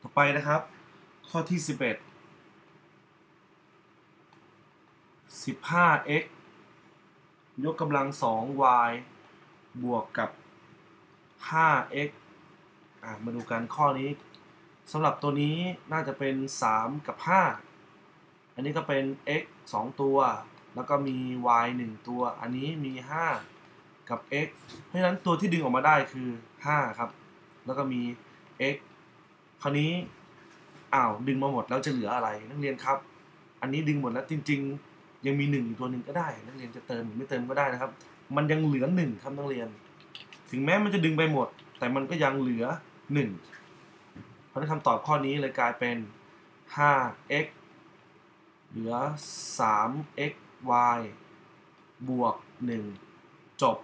ต่อไปนะครับ ข้อที่ 11 15x ยกกำลัง 2y บวกกับ 5x อะมาดูกันข้อนี้สำหรับตัวนี้น่าจะเป็น 3 กับ 5 อันนี้ก็เป็น x 2 ตัว แล้วก็มี y 1 ตัว อันนี้มี 5 กับ x เพราะฉะนั้นตัวที่ดึงออกมาได้คือ 5 ครับ แล้วก็มี x คราวนี้อ้าวดึงมาหมดแล้วจะเหลืออะไร นักเรียนครับ อันนี้ดึงหมดแล้วจริง ๆ ยังมี1อีกตัวหนึ่งก็ได้ นักเรียนจะเติมหรือไม่เติมก็ได้นะครับ มันยังเหลือ1ครับนักเรียน ถึงแม้มันจะดึงไปหมด แต่มันก็ยังเหลือ1เพราะฉะนั้นคำตอบข้อนี้เลยกลายเป็น 5x เหลือ 3xy บวก 1 จบ